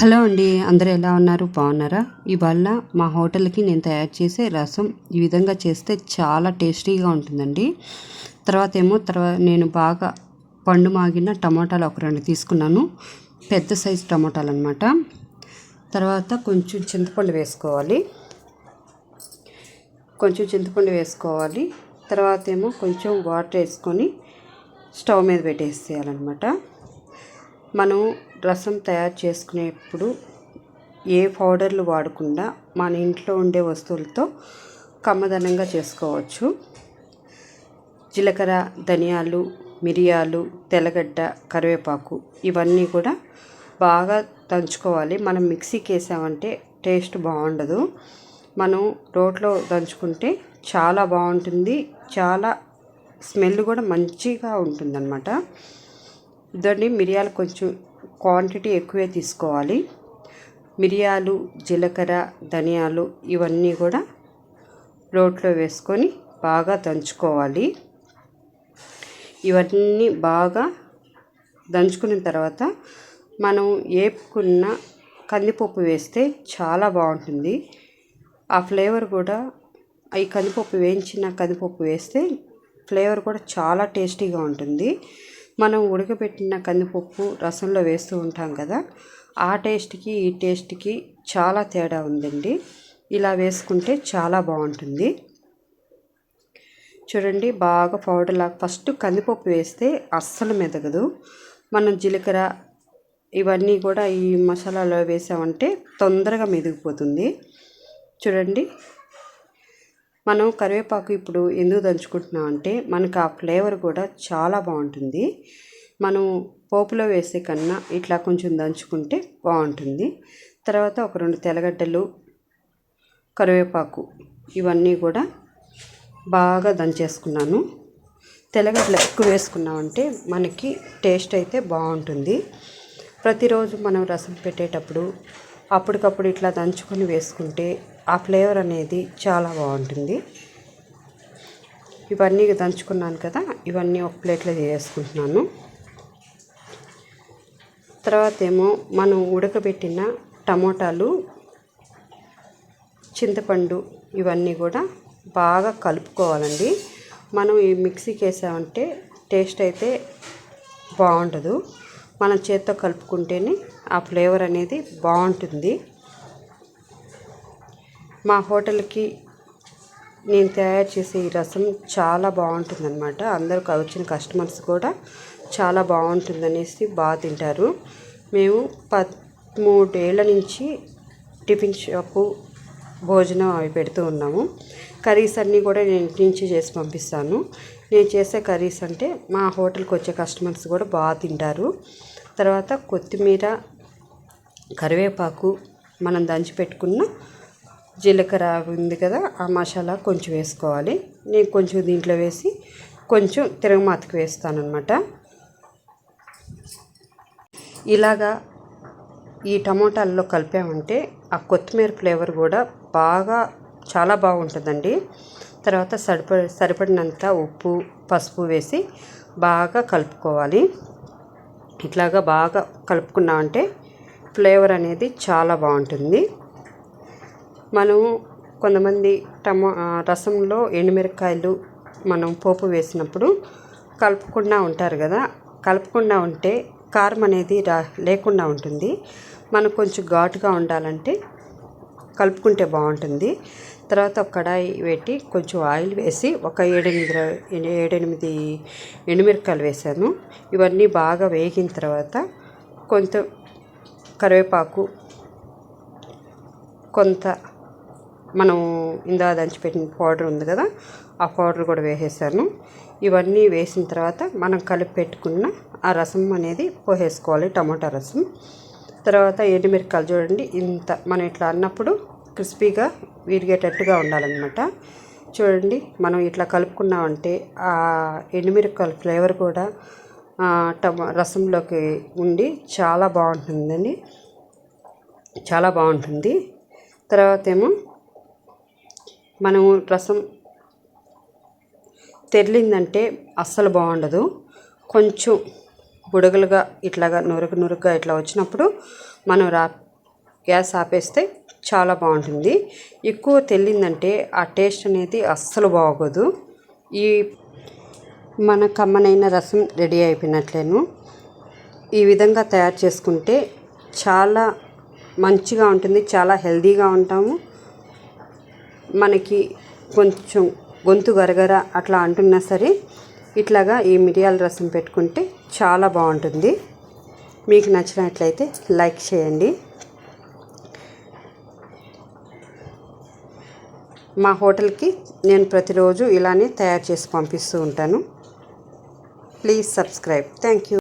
Hello అండి అందరూ ఎలా ఉన్నారు? బాగున్నారా? ఇవాళ మా హోటల్కి నేను తయారు చేసే రసం ఈ విధంగా చేస్తే చాలా టేస్టీగా ఉంటుందండి. తర్వాత ఏమో తర్వాత నేను బాగా పండు మాగిన టమాటాలు ఒక రెండు తీసుకున్నాను. పెద్ద సైజు టమాటాలు అనమాట తర్వాత కొంచెం చింతపండు వేసుకోవాలి. కొంచెం చింతపండు వేసుకోవాలి. తర్వాత ఏమో కొంచెం వాటర్ వేసుకొని స్టవ్ మీద పెట్టేసేయాలన్నమాట. మనం రసం తయారు చేసుకునేప్పుడు ఏ పౌడర్లు వాడకుండా మన ఇంట్లో ఉండే వస్తువులతో కమ్మదనంగా చేసుకోవచ్చు. జీలకర్ర ధనియాలు మిరియాలు తెల్లగడ్డ కరివేపాకు ఇవన్నీ కూడా బాగా దంచుకోవాలి. మనం మిక్సీకి వేసామంటే టేస్ట్ బాగుండదు. మనం రోట్లో దంచుకుంటే చాలా బాగుంటుంది. చాలా స్మెల్ కూడా మంచిగా ఉంటుందన్నమాట. ఇదండి మిరియాలు కొంచెం క్వాంటిటీ ఎక్కువే తీసుకోవాలి. మిరియాలు జీలకర్ర ధనియాలు ఇవన్నీ కూడా రోట్లో వేసుకొని బాగా దంచుకోవాలి. ఇవన్నీ బాగా దంచుకున్న తర్వాత మనం వేపుకున్న కందిపప్పు వేస్తే చాలా బాగుంటుంది. ఆ ఫ్లేవర్ కూడా ఈ కందిపప్పు వేయించిన కందిపప్పు వేస్తే ఫ్లేవర్ కూడా చాలా టేస్టీగా ఉంటుంది. మనం ఉడకబెట్టిన కందిపప్పు రసంలో వేస్తూ ఉంటాం కదా ఆ టేస్ట్కి ఈ టేస్ట్కి చాలా తేడా ఉందండి. ఇలా వేసుకుంటే చాలా బాగుంటుంది. చూడండి బాగా పౌడర్ లాగా ఫస్ట్ కందిపప్పు వేస్తే అస్సలు మెదగదు. మనం జీలకర్ర ఇవన్నీ కూడా ఈ మసాలాలో వేసామంటే తొందరగా మెదిగిపోతుంది. చూడండి మనం కరివేపాకు ఇప్పుడు ఎందుకు దంచుకుంటున్నాం అంటే మనకు ఆ ఫ్లేవర్ కూడా చాలా బాగుంటుంది. మనం పోపులో వేసే కన్నా ఇట్లా కొంచెం దంచుకుంటే బాగుంటుంది. తర్వాత ఒక రెండు తెల్లగడ్డలు కరివేపాకు ఇవన్నీ కూడా బాగా దంచేసుకున్నాను. తెల్లగడ్డలు ఎక్కువ వేసుకున్నామంటే మనకి టేస్ట్ అయితే బాగుంటుంది. ప్రతిరోజు మనం రసం పెట్టేటప్పుడు అప్పటికప్పుడు ఇట్లా దంచుకొని వేసుకుంటే ఆ ఫ్లేవర్ అనేది చాలా బాగుంటుంది. ఇవన్నీ దంచుకున్నాను కదా ఇవన్నీ ఒక ప్లేట్లో చేసుకుంటున్నాను తర్వాత ఏమో మనం ఉడకబెట్టిన టమోటాలు చింతపండు ఇవన్నీ కూడా బాగా కలుపుకోవాలండి. మనం ఈ మిక్సీకి వేసామంటే టేస్ట్ అయితే బాగుండదు. మనం చేత్తో కలుపుకుంటేనే ఆ ఫ్లేవర్ అనేది బాగుంటుంది. మా హోటల్కి నేను తయారు చేసే ఈ రసం చాలా బాగుంటుందన్నమాట. అందరూ వచ్చిన కస్టమర్స్ కూడా చాలా బాగుంటుందనేసి బాగా తింటారు. మేము పదమూడేళ్ళ నుంచి టిఫిన్ షాపు భోజనం అవి పెడుతూ ఉన్నాము. కర్రీస్ అన్నీ కూడా నేను ఇంటి నుంచి చేసి పంపిస్తాను. నేను చేసే కర్రీస్ అంటే మా హోటల్కి వచ్చే కస్టమర్స్ కూడా బాగా తింటారు. తర్వాత కొత్తిమీర కరివేపాకు మనం దంచి పెట్టుకున్న జీలకర్ర ఉంది కదా ఆ మసాలా కొంచెం వేసుకోవాలి. నేను కొంచెం దీంట్లో వేసి కొంచెం తిరగమాతకు వేస్తాను అనమాట ఇలాగా ఈ టమోటాల్లో కలిపామంటే ఆ కొత్తిమీర ఫ్లేవర్ కూడా బాగా చాలా బాగుంటుందండి. తర్వాత సరిప సరిపడినంత ఉప్పు పసుపు వేసి బాగా కలుపుకోవాలి. ఇట్లాగా బాగా కలుపుకున్నామంటే ఫ్లేవర్ అనేది చాలా బాగుంటుంది. మనము కొంతమంది టమా రసంలో ఎండుమిరకాయలు మనం పోపు వేసినప్పుడు కలుపుకుండా ఉంటారు కదా కలుపుకుండా ఉంటే కారం అనేది రా లేకుండా ఉంటుంది. మనకు కొంచెం ఘాటుగా ఉండాలంటే కలుపుకుంటే బాగుంటుంది. తర్వాత ఒక కడాయి పెట్టి కొంచెం ఆయిల్ వేసి ఒక ఏడెనిమిది ఏడెనిమిది ఎండుమిరకాయలు వేసాను. ఇవన్నీ బాగా వేగిన తర్వాత కొంత కరివేపాకు కొంత మనం ఇందా దంచిపెట్టిన పౌడర్ ఉంది కదా ఆ పౌడర్ కూడా వేసేసాను. ఇవన్నీ వేసిన తర్వాత మనం కలిపి పెట్టుకున్న ఆ రసం అనేది పోసేసుకోవాలి టమాటా రసం. తర్వాత ఎండుమిరకాయలు చూడండి ఇంత మనం ఇట్లా అన్నప్పుడు క్రిస్పీగా విరిగేటట్టుగా ఉండాలన్నమాట. చూడండి మనం ఇట్లా కలుపుకున్నామంటే ఆ ఎండుమిరకాయల ఫ్లేవర్ కూడా టమా రసంలోకి ఉండి చాలా బాగుంటుందండి. చాలా బాగుంటుంది. తర్వాత ఏమో మనము రసం తెరిలిందంటే అస్సలు బాగుండదు. కొంచెం బుడగలుగా ఇట్లాగా నురుగు నురుగ్గా ఇట్లా వచ్చినప్పుడు మనం రా గ్యాస్ ఆపేస్తే చాలా బాగుంటుంది. ఎక్కువ తెల్లిందంటే ఆ టేస్ట్ అనేది అస్సలు బాగోదు. ఈ మన కమ్మనైన రసం రెడీ అయిపోయినట్లేను. ఈ విధంగా తయారు చేసుకుంటే చాలా మంచిగా ఉంటుంది చాలా హెల్తీగా ఉంటాము. మనకి కొంచెం గొంతు గరగర అట్లా అంటున్నా సరే ఇట్లాగా ఈ మిరియాల రసం పెట్టుకుంటే చాలా బాగుంటుంది. మీకు నచ్చినట్లయితే లైక్ చేయండి. మా హోటల్కి నేను ప్రతిరోజు ఇలానే తయారు చేసి పంపిస్తూ ఉంటాను. Please subscribe. Thank you.